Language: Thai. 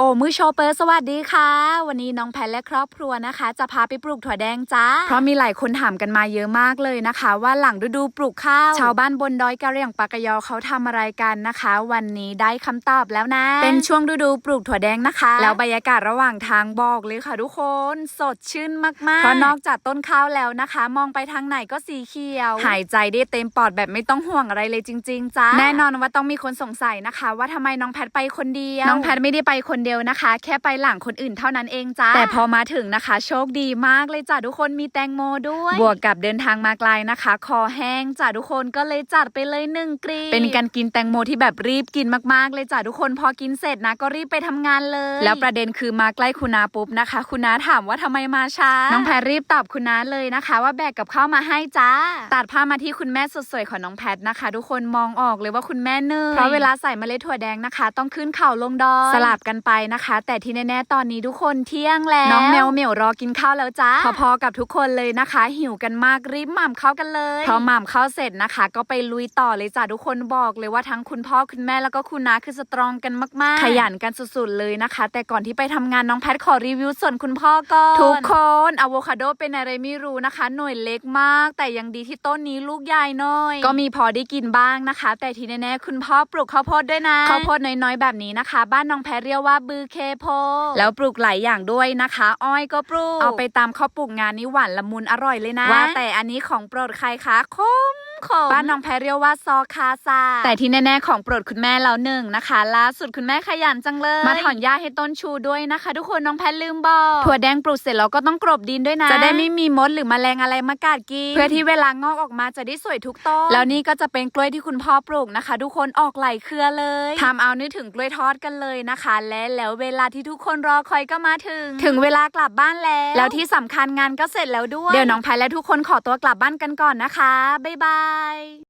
โอ้มือโชเปอร์สวัสดีค่ะ วันนี้น้องแพนและครอบครัวนะคะ จะพาไปปลูกถั่วแดงจ้า เพราะมีหลายคนถามกันมาเยอะมากเลยนะคะ ว่าหลังฤดูปลูกข้าว ชาวบ้านบนดอยกะเหรี่ยงปากกยอเขาทำอะไรกันนะคะ วันนี้ได้คำตอบแล้วนะ เป็นช่วงฤดูปลูกถั่วแดงนะคะ แล้วบรรยากาศระหว่างทางบอกเลยค่ะทุกคน สดชื่นมากๆเพราะนอกจากต้นข้าวแล้วนะคะ มองไปทางไหนก็สีเขียว หายใจได้เต็มปอดแบบไม่ต้องห่วงอะไรเลยจริง ๆจ้าแน่นอนว่าต้องมีคนสงสัยนะคะ ว่าทำไมน้องแพทไปคนเดียวน้องแพทไม่ได้ไปคนเดียวนะคะ แค่ไปหลังคนอื่นเท่านั้นเองจ้าแต่พอมาถึงนะคะ โชคดีมากเลยจ้ะทุกคนมีแตงโมด้วย บวกกับเดินทางมาไกลนะคะ คอแห้งจ้ะทุกคนก็เลยจัดไปเลยหนึ่งกรีบเป็นการกินแตงโมที่แบบรีบกินมากๆ เลยจ้ะทุกคนพอกินเสร็จนะก็รีบไปทำงานเลย แล้วประเด็นคือมาใกล้คุณนาปุ๊บนะคะ คุณนาถามว่าทำไมมาช้าน้องแพรรีบตอบคุณนาเลยนะคะ ว่าแบกกับข้าวมาให้จ้าตัดภาพมาที่คุณแม่สดสวยของน้องแพทนะคะ ทุกคนมองออกเลยว่าคุณแม่เหนื่อยเพราะเวลาใส่เมล็ดถั่วแดงนะคะ ต้องขึ้นเข่าลงดอยสลับกันไปนะคะ แต่ที่แน่ๆตอนนี้ทุกคนเที่ยงแล้ว น้องแมวเหมียวรอกินข้าวแล้วจ้าพอๆกับทุกคนเลยนะคะ หิวกันมากรีบหม่ำข้าวกันเลยพอหม่ำข้าวเสร็จนะคะ ก็ไปลุยต่อเลยจ้าทุกคนบอกเลยว่าทั้งคุณพ่อคุณแม่แล้วก็คุณน้าคือสตรองกันมากๆ ขยันกันสุดๆเลยนะคะ แต่ก่อนที่ไปทำงานน้องแพทขอรีวิวส่วนคุณพ่อก่อนทุกคนอะโวคาโดเป็นอะไรไม่รู้นะคะ หน่วยเล็กมาก แต่ยังดีที่ต้นนี้ลูกใหญ่หน่อย ก็มีพอได้กินบ้างนะคะ แต่ที่แน่ๆคุณพ่อปลูกข้าวโพดด้วยนะข้าวโพดน้อยๆแบบนี้นะคะ บ้านน้องแพทเรียกว่าบือเคโพ แล้วปลูกหลายอย่างด้วยนะคะ อ้อยก็ปลูก เอาไปตามข้าวปลูกงานนี้หวานละมุนอร่อยเลยนะ ว่าแต่อันนี้ของโปรดใครคะคม ของบ้านน้องแพรเรียกว่าซอคาซาแต่ที่แน่ๆของโปรดคุณแม่แล้วหนึ่งนะคะล่าสุดคุณแม่ขยันจังเลย มาถอนหญ้าให้ต้นชูด้วยนะคะ ทุกคนน้องแพรลืมบอกถั่วแดงปลูกเสร็จแล้วก็ต้องกรบดินด้วยนะ จะได้ไม่มีมดหรือแมลงอะไรมากัดกินเพื่อที่เวลางอกออกมาจะได้สวยทุกต้นแล้วนี่ก็จะเป็นกล้วยที่คุณพ่อปลูกนะคะ ทุกคนออกไหลเครือเลยทำเอานึกถึงกล้วยทอดกันเลยนะคะ และแล้วเวลาที่ทุกคนรอคอยก็มาถึง ถึงเวลากลับบ้านแล้ว แล้วที่สำคัญงานก็เสร็จแล้วด้วยเดี๋ยวน้องแพรและทุกคนขอตัวกลับบ้านกันก่อนนะคะบ๊ายบาย拜。